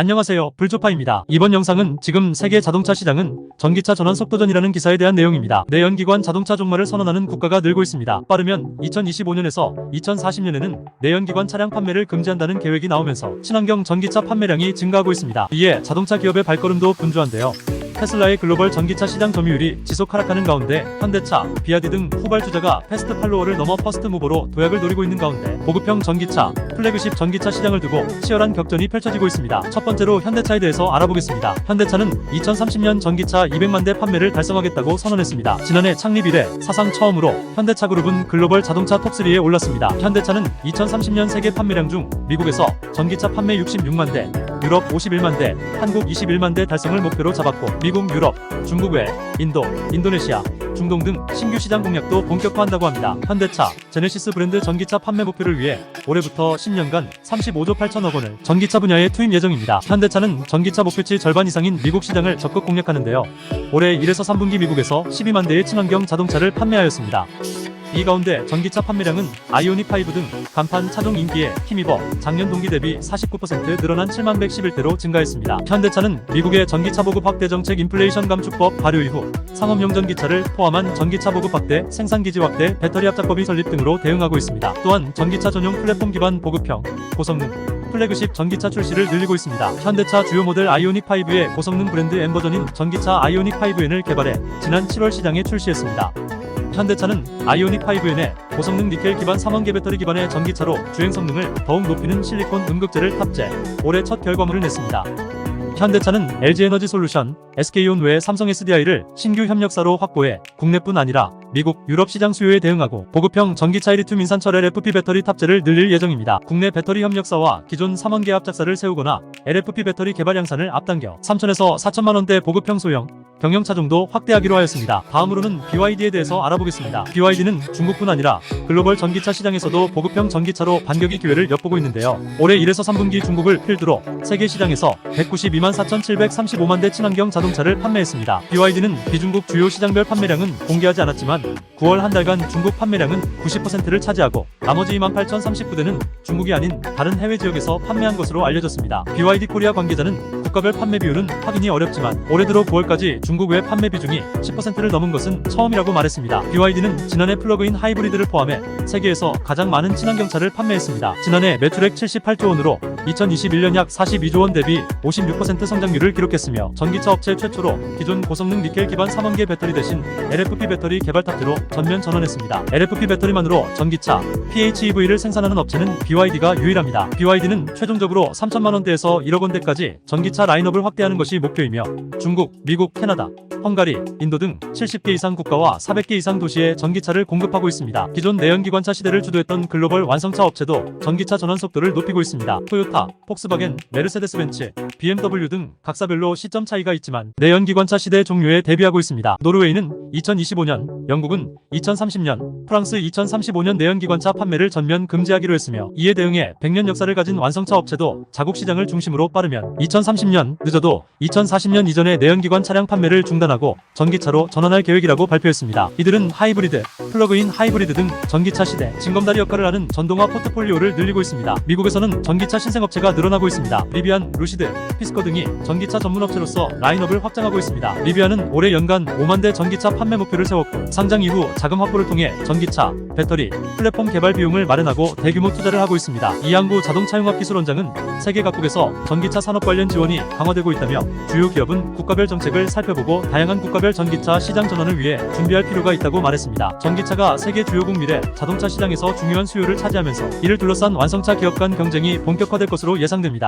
안녕하세요. 불조파입니다. 이번 영상은 지금 세계 자동차 시장은 전기차 전환 속도전이라는 기사에 대한 내용입니다. 내연기관 자동차 종말을 선언하는 국가가 늘고 있습니다. 빠르면 2025년에서 2040년에는 내연기관 차량 판매를 금지한다는 계획이 나오면서 친환경 전기차 판매량이 증가하고 있습니다. 이에 자동차 기업의 발걸음도 분주한데요. 테슬라의 글로벌 전기차 시장 점유율이 지속 하락하는 가운데 현대차, 비아디 등 후발주자가 패스트 팔로워를 넘어 퍼스트 무버로 도약을 노리고 있는 가운데 보급형 전기차, 플래그십 전기차 시장을 두고 치열한 격전이 펼쳐지고 있습니다. 첫 번째로 현대차에 대해서 알아보겠습니다. 현대차는 2030년 전기차 200만 대 판매를 달성하겠다고 선언했습니다. 지난해 창립 이래 사상 처음으로 현대차 그룹은 글로벌 자동차 톱3에 올랐습니다. 현대차는 2030년 세계 판매량 중 미국에서 전기차 판매 66만 대, 유럽 51만 대, 한국 21만 대 달성을 목표로 잡았고 미국, 유럽, 중국 외 인도, 인도네시아, 중동 등 신규 시장 공략도 본격화한다고 합니다. 현대차, 제네시스 브랜드 전기차 판매 목표를 위해 올해부터 10년간 35조 8천억 원을 전기차 분야에 투입 예정입니다. 현대차는 전기차 목표치 절반 이상인 미국 시장을 적극 공략하는데요. 올해 1에서 3분기 미국에서 12만 대의 친환경 자동차를 판매하였습니다. 이 가운데 전기차 판매량은 아이오닉 5 등 간판 차종 인기에 힘입어 작년 동기 대비 49% 늘어난 7만 111대로 증가했습니다. 현대차는 미국의 전기차 보급 확대 정책 인플레이션 감축법 발효 이후 상업용 전기차를 포함한 전기차 보급 확대, 생산 기지 확대, 배터리 합작법이 설립 등으로 대응하고 있습니다. 또한 전기차 전용 플랫폼 기반 보급형, 고성능, 플래그십 전기차 출시를 늘리고 있습니다. 현대차 주요 모델 아이오닉 5의 고성능 브랜드 M 버전인 전기차 아이오닉 5N을 개발해 지난 7월 시장에 출시했습니다. 현대차는 아이오닉 5N에 고성능 니켈 기반 3원계 배터리 기반의 전기차로 주행 성능을 더욱 높이는 실리콘 음극재를 탑재, 올해 첫 결과물을 냈습니다. 현대차는 LG에너지 솔루션, SK온 외 삼성 SDI를 신규 협력사로 확보해 국내뿐 아니라 미국, 유럽 시장 수요에 대응하고 보급형 전기차 리튬 인산철 LFP 배터리 탑재를 늘릴 예정입니다. 국내 배터리 협력사와 기존 3원계 합작사를 세우거나 LFP 배터리 개발 양산을 앞당겨 3천에서 4천만 원대 보급형 소형 경영 차종도 확대하기로 하였습니다. 다음으로는 BYD에 대해서 알아보겠습니다. BYD는 중국뿐 아니라 글로벌 전기차 시장에서도 보급형 전기차로 반격의 기회를 엿보고 있는데요. 올해 1에서 3분기 중국을 필두로 세계 시장에서 192만 4,735만 대 친환경 자동차를 판매했습니다. BYD는 비중국 주요 시장별 판매량은 공개하지 않았지만 9월 한 달간 중국 판매량은 90%를 차지하고 나머지 28,039대는 중국이 아닌 다른 해외 지역에서 판매한 것으로 알려졌습니다. BYD 코리아 관계자는 국가별 판매 비율은 확인이 어렵지만 올해 들어 9월까지 중국 외 판매 비중이 10%를 넘은 것은 처음이라고 말했습니다. BYD는 지난해 플러그인 하이브리드를 포함해 세계에서 가장 많은 친환경차를 판매했습니다. 지난해 매출액 78조 원으로 2021년 약 42조 원 대비 56% 성장률을 기록했으며 전기차 업체 최초로 기존 고성능 니켈 기반 3원계 배터리 대신 LFP 배터리 개발 탑재로 전면 전환했습니다. LFP 배터리만으로 전기차 PHEV를 생산하는 업체는 BYD가 유일합니다. BYD는 최종적으로 3천만 원대에서 1억 원대까지 전기차 라인업을 확대하는 것이 목표이며 중국, 미국, 캐나다, 헝가리, 인도 등 70개 이상 국가와 400개 이상 도시에 전기차를 공급하고 있습니다. 기존 내연기관차 시대를 주도했던 글로벌 완성차 업체도 전기차 전환 속도를 높이고 있습니다. 토요타, 폭스바겐, 메르세데스벤츠, BMW 등 각사별로 시점 차이가 있지만 내연기관차 시대 종료에 대비하고 있습니다. 노르웨이는 2025년, 영국은 2030년, 프랑스 2035년 내연기관차 판매를 전면 금지하기로 했으며 이에 대응해 100년 역사를 가진 완성차 업체도 자국 시장을 중심으로 빠르면 2030년 늦어도 2040년 이전에 내연기관 차량 판매를 중단하고 전기차로 전환할 계획이라고 발표했습니다. 이들은 하이브리드, 플러그인 하이브리드 등 전기차 시대 징검다리 역할을 하는 전동화 포트폴리오를 늘리고 있습니다. 미국에서는 전기차 신생업체가 늘어나고 있습니다. 리비안, 루시드, 피스코 등이 전기차 전문업체로서 라인업을 확장하고 있습니다. 리비안은 올해 연간 5만 대 전기차 판매 목표를 세웠고 상장 이후 자금 확보를 통해 전기차, 배터리, 플랫폼 개발 비용을 마련하고 대규모 투자를 하고 있습니다. 이양구 자동차융합 기술원장은 세계 각국에서 전기차 산업 관련 지원이 강화되고 있다며 주요 기업은 국가별 정책을 살펴보고 다양한 국가별 전기차 시장 전환을 위해 준비할 필요가 있다고 말했습니다. 전기차가 세계 주요국 미래 자동차 시장에서 중요한 수요를 차지하면서 이를 둘러싼 완성차 기업 간 경쟁이 본격화될 것으로 예상됩니다.